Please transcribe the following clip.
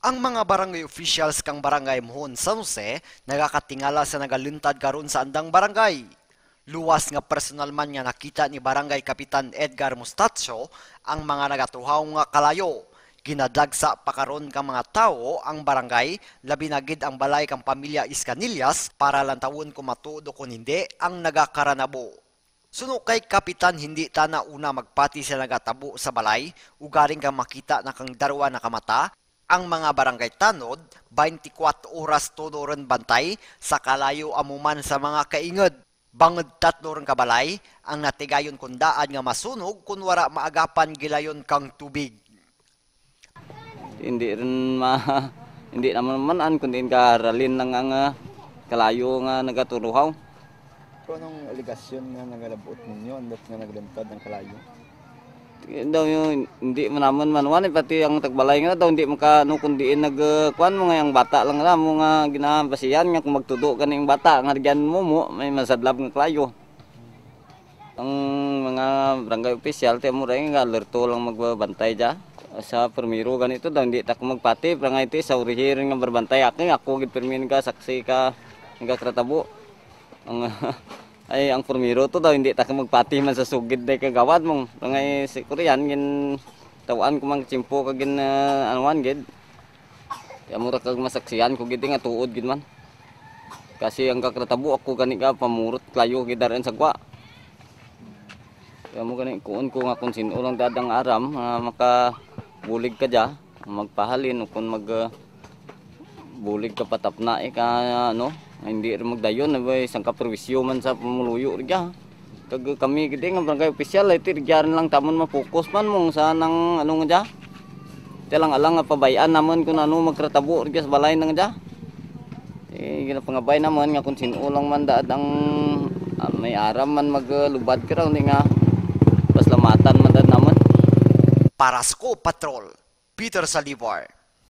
Ang mga barangay officials kang barangay Mohon San Jose nagakatingala sa nagaluntad karon sa andang barangay. Luwas nga personal man nga nakita ni barangay Kapitan Edgar Mustacho ang mga nagatuhaw nga kalayo. Ginadagsa pa karon kang mga tao ang barangay, labi na gid ang balay kang pamilya Iscanillas para lang tawon kung matudo kung hindi ang nagakaranabo. Suno kay Kapitan hindi tana una magpati sa nagatabo sa balay, ugaring kang makita na kang darwa na kamata, ang mga barangay tanod, 24 oras todo ron bantay sa kalayo amuman sa mga kaingod. Bangod tatlo ron kabalay, ang natigayon kundaan nga masunog kun wara maagapan gilayon kang tubig. hindi rin ma hindi naman manan kundi karalin lang ang ah, kalayo nga nagaturuhaw. Kung anong aligasyon nga nagalabot ninyo, andot nga naglantad ng kalayo? Daw hindi man naman manuan pati ang tagbalay nga daw hindi maka no kundi nag kuan mo nga yung bata lang na mo nga ginabasiyan nga kung magtudo ka ng bata nga diyan mo mo may masadlab nga klayo ang mga barangay official te mo rin nga alerto lang magbabantay ja. Sa permiro ganito daw hindi ta magpati barangay ti sa urihirin nga barbantay akin ako gid permin ka saksi ka nga kratabo ang ay ang formiro to daw hindi ta magpati man sa sugid day kagawad mong. Ngay si Korean gin tawaan ko mang chimpo ka gin uh, anuan gid. Kaya mura kag masaksiyan ko gid nga tuod gid man. Kasi ang kakratabo ako gani ka pamurot klayo gid daran sa gwa. Kaya mo gani kuon ko nga kung sino lang dadang aram uh, maka bulig ka ja magpahalin o kung mag uh, bulig ka patapna eh ka ano hindi rin magdayon na ba isang kaperwisyo man sa pamuluyo rigya kag kami gidi nga barangay opisyal ay tirigyaran lang tamon mapokus man mong sa nang ano nga ja? Telang alang nga pabayaan namon kung ano magkratabo rigya sa balay nang ja? Eh gina pangabay naman nga kung sino lang man daad ang ah, may aram man maglubad ka raw nga paslamatan man daad naman. Parasko Patrol, Peter Salivar.